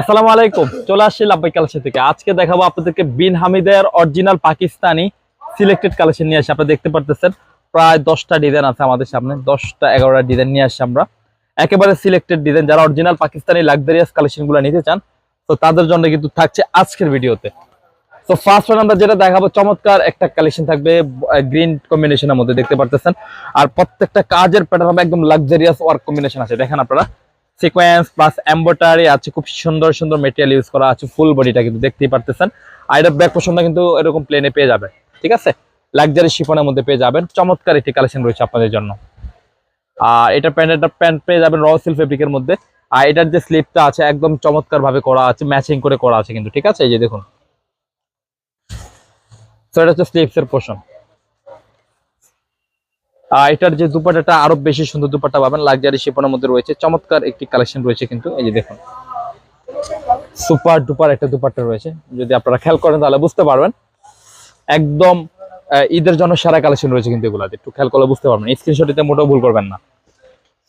আসসালামু আলাইকুম, চলে আসছি লাব্বাই কালেকশন থেকে। আজকে দেখাবো আপনাদেরকে বিন হামিদের অরিজিনাল পাকিস্তানি সিলেক্টেড কালেকশন নিয়ে আসি। আপনারা দেখতে পারতেছেন, প্রায় দশটা ডিজাইন আছে আমাদের সামনে, দশটা এগারোটা ডিজাইন নিয়ে আসছি আমরা। একেবারে সিলেক্টেড ডিজাইন যারা অরিজিনাল পাকিস্তানি লাক্সারিয়াস কালেকশনগুলো নিতে চান, তো তাদের জন্য কিন্তু থাকছে আজকের ভিডিওতে। তো ফার্স্ট ওয়ান আমরা যেটা দেখাবো, চমৎকার একটা কালেকশন থাকবে গ্রিন কম্বিনেশনের মধ্যে, দেখতে পারতেছেন। আর প্রত্যেকটা কাজের প্যাটার্ন একদম লাক্সারিয়াস ওয়ার্ক কম্বিনেশন আছে, দেখেন আপনারা। সিকোয়েন্স প্লাস এম্বোটারি আছে খুব সুন্দর সুন্দর মেটেরিয়াল ইউজ করা আছে ফুল বডিটা কিন্তু দেখতেই পারতেছেন। আর এটা ব্যাক কিন্তু এরকম প্লেনে পেয়ে যাবে ঠিক আছে? লাক্সারি শিফনের মধ্যে পেয়ে যাবেন, চমৎকার একটি কালেকশন রয়েছে আপনাদের জন্য। আর এটা প্যান্ট প্যান্ট পেয়ে যাবেন র সিল ফেব্রিকের মধ্যে। আর এটার যে স্লিপটা আছে, একদম চমৎকার ভাবে করা আছে ম্যাচিং করে করা আছে কিন্তু, ঠিক আছে? এই যে দেখুন। তো এটা হচ্ছে স্লিপস এর পোর্শন আর এটার যে দুপাটাটা আরও বেশি সুন্দর দুপাটা পাবেন লাক্সারি শিপনের মধ্যে রয়েছে। চমৎকার একটি কালেকশন রয়েছে কিন্তু, এই যে দেখুন। সুপার ডুপার একটা দুপাট্টা রয়েছে। যদি আপনারা খেয়াল করেন তাহলে বুঝতে পারবেন। একদম ঈদের জন্য সেরা কালেকশন রয়েছে কিন্তু এগুলাতে। একটু খেয়াল করলে বুঝতে পারবেন। স্ক্রিনশটিতে মোটেও ভুল করবেন না।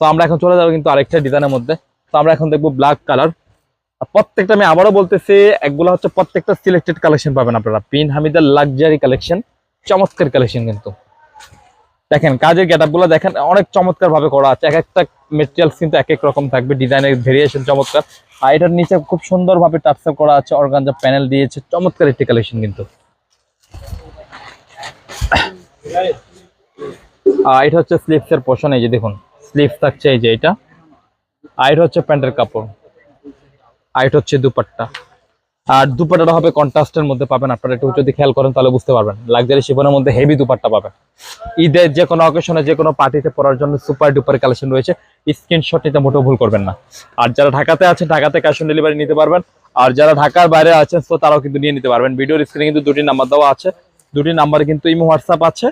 তো আমরা এখন চলে যাব কিন্তু আরেকটা ডিজাইনের মধ্যে। তো আমরা এখন দেখব ব্ল্যাক কালার প্রত্যেকটা আমি আবারও বলতেছি এগুলো হচ্ছে প্রত্যেকটা সিলেক্টেড কালেকশন পাবেন আপনারা। পিন হামিদের লাক্সারি কালেকশন চমৎকার কালেকশন কিন্তু। দেখেন, কাজের গেটআপগুলো দেখেন, অনেক চমৎকার ভাবে করা আছে। এক একটা মেটেরিয়ালস কিন্তু এক এক রকম থাকবে ডিজাইনের ভেরিয়েশন চমৎকার। আর এটার নিচে খুব সুন্দর ভাবে টাচআপ করা আছে অর্গানজা প্যানেল দিয়েছে, চমৎকার একটি কালেকশন কিন্তু। আর এটা হচ্ছে স্লিপস এর পোর্শন এই যে দেখুন স্লিপস থাকছে এই যে এটা। আর এটা হচ্ছে প্যান্টের কাপড়। আর এটা হচ্ছে দুপাট্টা। আর দুপাট্টাটা হবে কন্ট্রাস্টের মধ্যে পাবেন। আপনারা একটু যদি খেয়াল করেন তাহলে বুঝতে পারবেন। লাক্সারি শিফনের মধ্যে হেভি দুপাট্টা পাবেন। ঈদের যে কোনো অকেশনে যে কোনো পার্টিতে পরার জন্য সুপার ডুপার কালেকশন রয়েছে। স্ক্রিনশট নিতে মোটেও ভুল করবেন না। আর যারা ঢাকাতে আছেন, ঢাকাতে ক্যাশ অন ডেলিভারি নিতে পারবেন। আর যারা ঢাকার বাইরে আছেন তো তারাও কিন্তু নিয়ে নিতে পারবেন। ভিডিওর স্ক্রিনে কিন্তু দুটি নাম্বার দেওয়া আছে। দুটি নাম্বারে কিন্তু ইমো হোয়াটসঅ্যাপ আছে।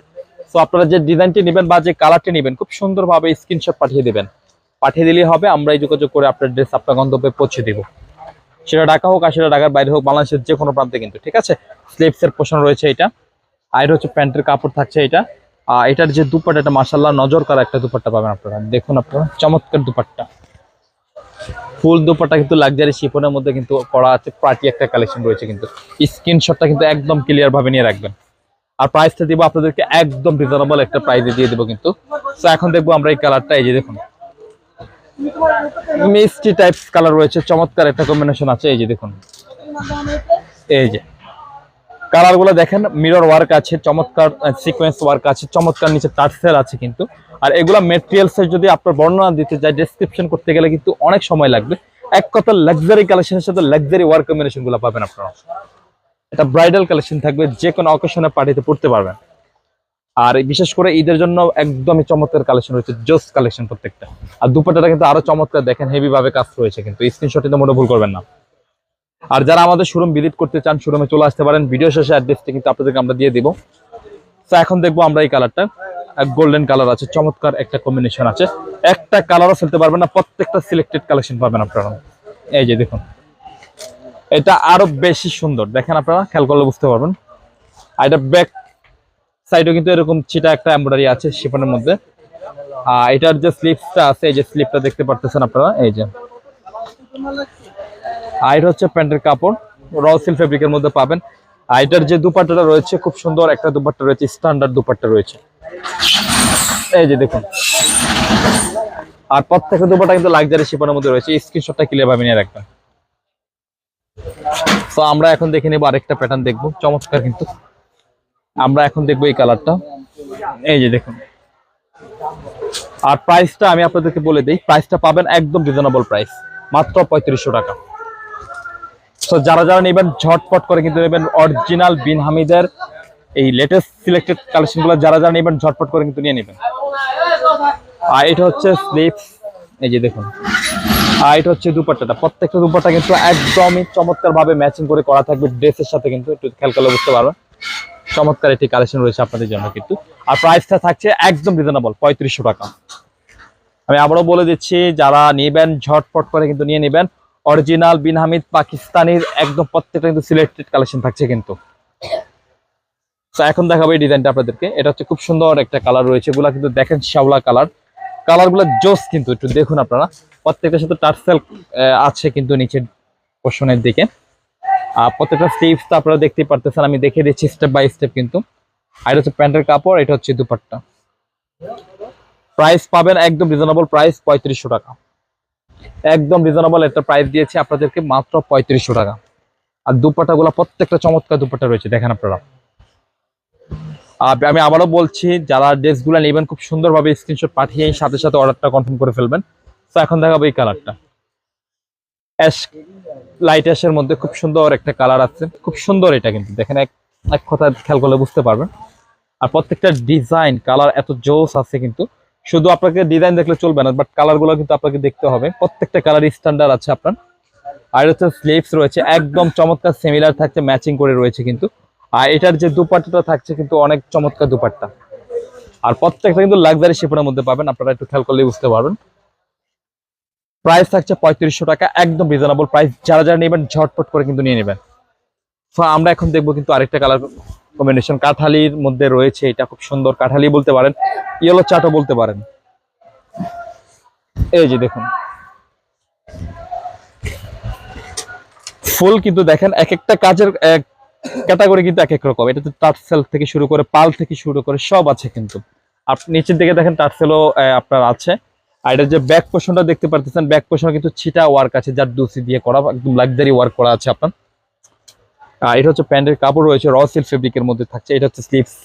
তো আপনারা যে ডিজাইনটি নেবেন বা যে কালারটি নেবেন, খুব সুন্দরভাবে স্ক্রিনশট পাঠিয়ে দেবেন। পাঠিয়ে দিলেই হবে, আমরাই যোগাযোগ করে আপনার ড্রেস আপনার গন্তব্যে পৌঁছে দিব। সেটা ঢাকা হোক আর সেটা ঢাকার বাইরে হোক, বাংলাদেশের যে কোনো প্রান্তে কিন্তু, ঠিক আছে? স্লিপস এর পোষণ রয়েছে এটা। আর হচ্ছে প্যান্টের কাপড় থাকছে এটা। আর এটার যে দুপাট্টা, এটা মাসাল্লাহ নজর করা একটা দুপাট্টা পাবেন আপনারা। দেখুন আপনারা, চমৎকার দুপাট্টা। ফুল দুপাট্টা কিন্তু লাক্সারি শিফনের মধ্যে কিন্তু করা আছে, পার্টি একটা কালেকশন রয়েছে কিন্তু। স্ক্রিনশটটা কিন্তু একদম ক্লিয়ার ভাবে নিয়ে রাখবেন। আর প্রাইসটা দিব আপনাদেরকে একদম রিজনেবল একটা প্রাইসে দিয়ে দেবো কিন্তু। তো এখন দেখব আমরা এই কালারটা এই যে দেখুন। মিষ্টি টাইপস কালার রয়েছে, চমৎকার একটা কম্বিনেশন আছে, এই যে দেখুন। এই যে। কালারগুলো দেখেন মিরর ওয়ার্ক আছে, চমৎকার সিকোয়েন্স ওয়ার্ক আছে, চমৎকার নিচে টার্সেল আছে কিন্তু। আর এগুলা মেটেরিয়ালস এর যদি আপনার বর্ণনা দিতে যাই ডেসক্রিপশন করতে গেলে কিন্তু অনেক সময় লাগবে। এক কথা লাক্সারি কালেকশনের সাথে লাক্সারি ওয়ার্ক কম্বিনেশনগুলো পাবেন আপনারা। এটা ব্রাইডাল কালেকশন থাকবে যে কোনো অকেশনে পার্টিতে পড়তে পারবেন। আর বিশেষ করে ঈদের জন্য একদমই চমৎকার কালেকশন রয়েছে, জোস কালেকশন প্রত্যেকটা। আর দুপাটাটা কিন্তু আরও চমৎকার দেখেন হেভি ভাবে কাজ রয়েছে কিন্তু স্ক্রিনশটে মোটে ভুল করবেন না। আর যারা আমাদের শোরুম ভিজিট করতে চান শোরুমে চলে আসতে পারেন ভিডিও শেষে অ্যাড্রেসটা কিন্তু আপনাদেরকে আমরা দিয়ে দিব। তো এখন দেখব আমরা এই কালারটা গোল্ডেন কালার আছে, চমৎকার একটা কম্বিনেশন আছে। একটা কালারও ফেলতে পারবেন না, প্রত্যেকটা সিলেক্টেড কালেকশন পাবেন আপনারা। এই যে দেখুন, এটা আরও বেশি সুন্দর। দেখেন আপনারা, খেয়াল করলে বুঝতে পারবেন। আর এটা ব্যাক সাইডেও কিন্তু এরকম চিটা একটা এমব্রয়ডারি আছে শিফনের মধ্যে। আর এটার যে স্লিপসটা আছে, এই যে স্লিপটা দেখতে পারতেছেন আপনারা, এই যে। আর এটা হচ্ছে প্যান্টের কাপড় র সিল ফেব্রিকের মধ্যে পাবেন। আর এটার যে দুপাট্টাটা রয়েছে, খুব সুন্দর একটা দুপাট্টা রয়েছে স্ট্যান্ডার্ড দুপাট্টা রয়েছে। এই যে দেখুন। আর প্রত্যেকটা দুপাট্টা কিন্তু লাক্সারি শিপনের মধ্যে রয়েছে স্ক্রিনশটটা ক্লিয়ার ভাবে নিয়ে রাখবেন। তো আমরা এখন দেখে নেব আরেকটা প্যাটার্ন দেখব, চমৎকার কিন্তু। আমরা এখন দেখব এই কালারটা। এই যে দেখুন। আর প্রাইসটা আমি আপনাদেরকে বলে দিই প্রাইসটা পাবেন একদম রিজনেবল প্রাইস মাত্র পঁয়ত্রিশশো টাকা। তো যারা যারা নেবেন, ঝটপট করে কিন্তু নেবেন অরিজিনাল বিন হামিদের এই লেটেস্ট সিলেক্টেড কালেকশনগুলো যারা যারা নেবেন, ঝটপট করে কিন্তু নিয়ে নেবেন। আর এটা হচ্ছে স্লিপস এই যে দেখুন। আর এটা হচ্ছে দুপাট্টাটা। প্রত্যেকটা দুপাট্টা কিন্তু একদমই চমৎকার ভাবে ম্যাচিং করে করা থাকবে ড্রেসের সাথে কিন্তু, একটু খেয়াল করলে বুঝতে পারবেন। চমৎকার একটি কালেকশন রয়েছে আপনাদের জন্য কিন্তু। আর প্রাইসটা থাকছে একদম রিজনেবল পঁয়ত্রিশশো টাকা। আমি আবারও বলে দিচ্ছি, যারা নেবেন, ঝটপট করে কিন্তু নিয়ে নেবেন। অরিজিনাল বিন হামিদ পাকিস্তানির একদম প্রত্যেকটা কিন্তু সিলেক্টেড কালেকশন থাকছে কিন্তু। তো এখন দেখাবো এই ডিজাইনটা আপনাদেরকে। এটা হচ্ছে খুব সুন্দর একটা কালার রয়েছে। এগুলা কিন্তু দেখেন শ্যাওলা কালার কালারগুলো জোস কিন্তু, একটু দেখুন আপনারা। প্রত্যেকটার সাথে টার্সেল আছে কিন্তু নিচের পোর্শনের দিকে। প্রত্যেকটা স্লিভস তো আপনারা দেখতে পারতেছেন, আমি দেখে দিচ্ছি স্টেপ বাই স্টেপ কিন্তু। আর হচ্ছে প্যান্টের কাপড়, এটা হচ্ছে দুপাট্টা। প্রাইস পাবেন একদম রিজনেবল প্রাইস পঁয়ত্রিশশো টাকা। একদম রিজনেবল একটা প্রাইস দিয়েছি আপনাদেরকে মাত্র পঁয়ত্রিশশো টাকা। আর দুপাট্টাগুলো, প্রত্যেকটা চমৎকার দুপাট্টা রয়েছে, দেখেন আপনারা। আমি আবারও বলছি, যারা ড্রেসগুলো নেবেন, খুব সুন্দরভাবে স্ক্রিনশট পাঠিয়ে সাথে সাথে অর্ডারটা কনফার্ম করে ফেলবেন। তো এখন দেখাবো এই কালারটা অ্যাশ লাইট অ্যাশের মধ্যে খুব সুন্দর একটা কালার আছে। খুব সুন্দর এটা কিন্তু। দেখেন এক এক কথা খেয়াল করলে বুঝতে পারবেন। আর প্রত্যেকটা ডিজাইন কালার এত জোস আছে কিন্তু। শুধু আপনাকে ডিজাইন দেখলে চলবে না বাট কালারগুলো কিন্তু আপনাকে দেখতে হবে। প্রত্যেকটা কালার স্ট্যান্ডার্ড আছে আপনার। আর হচ্ছে স্লিভস রয়েছে, একদম চমৎকার সিমিলার থাকছে ম্যাচিং করে রয়েছে কিন্তু। আর এটার যে দুপাট্টাটা থাকছে কিন্তু অনেক চমৎকার দুপাট্টা। আর প্রত্যেকটা কিন্তু লাক্সারি শিপনের মধ্যে পাবেন, আপনারা একটু খেয়াল করলে বুঝতে পারবেন। প্রাইস থাকছে পঁয়ত্রিশশো টাকা, একদম রিজনেবল প্রাইস যারা যারা নেবেন, ঝটপট করে কিন্তু নিয়ে নেবেন। আমরা এখন দেখব কিন্তু আরেকটা কালার কম্বিনেশন কাঠালির মধ্যে রয়েছে এটা খুব সুন্দর কাঠালি বলতে পারেন ইয়েলো চাটও বলতে পারেন। এই যে দেখুন। ফুল কিন্তু দেখেন এক একটা কাজের, এক ক্যাটাগরি কিন্তু এক এক রকম। এটা তো টার্সেল থেকে শুরু করে, পাল থেকে শুরু করে সব আছে কিন্তু। আপনি নিচের দিকে দেখেন টার্সেলও আপনার আছে। আর এটা যে ব্যাক পোর্শনটা দেখতে পারতেছেন ব্যাক পোর্শন কিন্তু ছিটা ওয়ার্ক আছে, যার দুসি দিয়ে করা, একদম লাক্সারি ওয়ার্ক করা আছে আপনার। আর এটা হচ্ছে প্যান্টের কাপড় রয়েছে র সিল্ক ফেব্রিকের মধ্যে থাকছে, এটা হচ্ছে স্লিপস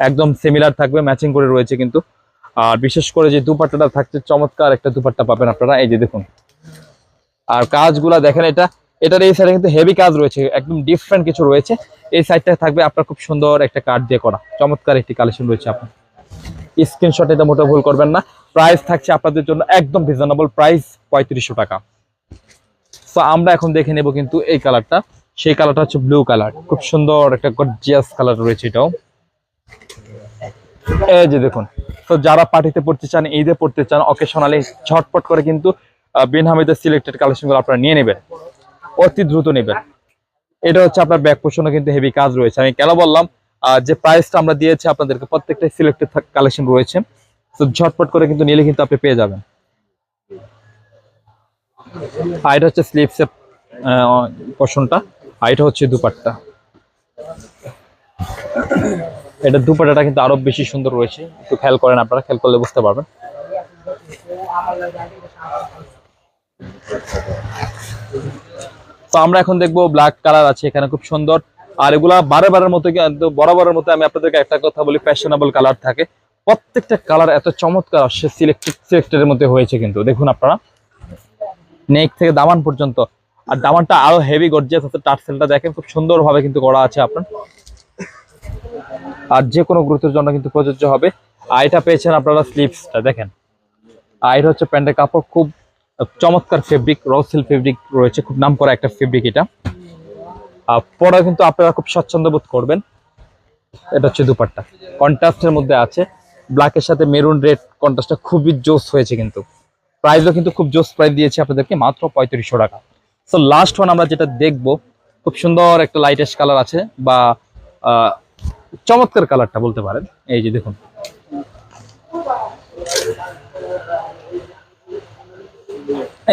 একদম সিমিলার থাকবে ম্যাচিং করে রয়েছে কিন্তু। আর বিশেষ করে যে দুপাট্টাটা থাকছে, চমৎকার একটা দুপাট্টা পাবেন আপনারা, এই যে দেখুন। আর কাজগুলা দেখেন এটা, এটার এই সাইডে কিন্তু হেভি কাজ রয়েছে, একদম ডিফারেন্ট কিছু রয়েছে। এই সাইডটা থাকবে আপনার খুব সুন্দর একটা কার্ড দিয়ে করা, চমৎকার একটি কালেকশন রয়েছে আপনার। স্ক্রিনশট এটা মোটা ভুল করবেন না। প্রাইস থাকছে আপনাদের জন্য একদম রিজনেবল প্রাইস পঁয়ত্রিশশো টাকা। তো আমরা এখন দেখে নেব কিন্তু এই কালারটা সেই কালারটা হচ্ছে ব্লু কালার খুব সুন্দর একটা গর্জিয়াস কালার রয়েছে এটাও। এই যে দেখুন। তো যারা পার্টিতে পড়তে চান ঈদে পড়তে চান অকেশনালি ঝটপট করে কিন্তু আহ, বিন হামিদের সিলেক্টেড কালেকশনগুলো আপনারা নিয়ে নেবেন। অতি দ্রুত নেবেন। এটা হচ্ছে আপনার ব্যাক পোষণও কিন্তু হেভি কাজ রয়েছে। আমি কেন বললাম যে প্রাইসটা আমরা দিয়েছি আপনাদেরকে প্রত্যেকটা সিলেক্টেড কালেকশন রয়েছে। তো ঝটপট করে কিন্তু নিলে কিন্তু আপনি পেয়ে যাবেন। আর হচ্ছে স্লিপসের পোষণটা আর এটা হচ্ছে দুপাট্টা। এটা দুপাট্টাটা কিন্তু আরও বেশি সুন্দর রয়েছে। একটু খেয়াল করেন আপনারা, খেয়াল করলে বুঝতে পারবেন। তো আমরা এখন দেখব ব্ল্যাক কালার আছে, এখানে খুব সুন্দর। আর এগুলা বারে বারের মতো বরাবরের মতো আমি আপনাদেরকে একটা কথা বলি ফ্যাশনেবল কালার থাকে। প্রত্যেকটা কালার এত চমৎকার আসছে সিলেক্টেড সিলেক্টেডের মধ্যে হয়েছে কিন্তু। দেখুন আপনারা। নেক থেকে দামান পর্যন্ত। আর দামানটা আরও হেভি গর্জিয়াস আছে টার্সেলটা দেখেন, খুব সুন্দরভাবে কিন্তু করা আছে আপনার। আর যে কোনো গ্রুপের জন্য কিন্তু প্রযোজ্য হবে। আর এটা পেয়েছেন আপনারা স্লিপসটা দেখেন। আর এটা হচ্ছে প্যান্টের কাপড়, খুব চমৎকার ফেব্রিক রসিল ফেব্রিক রয়েছে, খুব নাম করা একটা ফেব্রিক এটা। আর পরে কিন্তু আপনারা খুব স্বচ্ছন্দ বোধ করবেন। এটা হচ্ছে দুপাট্টা। কন্ট্রাস্টের মধ্যে আছে। ব্ল্যাকের সাথে মেরুন রেড কন্ট্রাস্টটা খুবই জোস হয়েছে কিন্তু। প্রাইসও কিন্তু খুব জোস প্রাইস দিয়েছে আপনাদেরকে মাত্র পঁয়ত্রিশশো টাকা। সো লাস্ট ওয়ান আমরা যেটা দেখব, খুব সুন্দর একটা লাইটেস্ট কালার আছে বা চমৎকার কালারটা বলতে পারেন। এই যে দেখুন।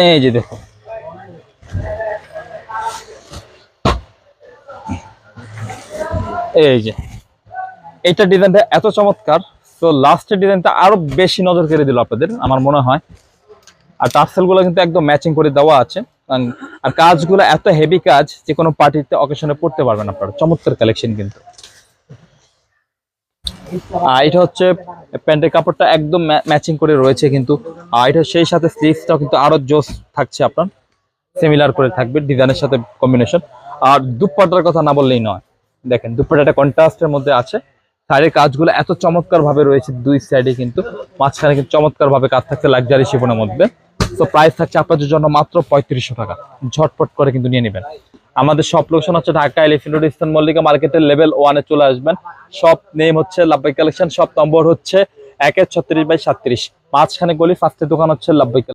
এই যে দেখুন। এই যে। এইটা ডিজাইনটা এত চমৎকার। তো লাস্টের ডিজাইনটা আরও বেশি নজর কেড়ে দিল আপনাদের, আমার মনে হয়। আর টার্সেলগুলো কিন্তু একদম ম্যাচিং করে দেওয়া আছে। আর কাজগুলো এত হেভি কাজ, যে কোনো পার্টিতে অকেশনে পড়তে পারবেন আপনারা। চমৎকার কালেকশন কিন্তু। এটা হচ্ছে প্যান্টের কাপড়টা একদম ম্যাচিং করে রয়েছে কিন্তু। আর এটা সেই সাথে স্লিভসটাও কিন্তু আরও জোস থাকছে আপনার। সিমিলার করে থাকবে ডিজাইনের সাথে কম্বিনেশন আর দুপাট্টার কথা না বললেই নয়। দেখেন দুপাট্টাটা কন্ট্রাস্টের মধ্যে আছে। সাইডের কাজগুলো এত চমৎকার ভাবে রয়েছে, দুই সাইডে কিন্তু মাঝখানে কিন্তু চমৎকার ভাবে কাজ থাকছে লাক্সারি শিপনের মধ্যে। তো প্রাইস থাকছে আপনাদের জন্য মাত্র পঁয়ত্রিশশো টাকা। ঝটপট করে কিন্তু নিয়ে নেবেন। আমাদের সব লোকেশন হচ্ছে Dhaka elephant road, eastern Mallika মার্কেটের লেভেল ওয়ানে চলে আসবেন। সব নেম হচ্ছে লাভবাই কালেকশন সব নম্বর হচ্ছে একের ছত্রিশ বাই সাতত্রিশ মাঝখানে গলি ফার্স্টের দোকান হচ্ছে লাভবাই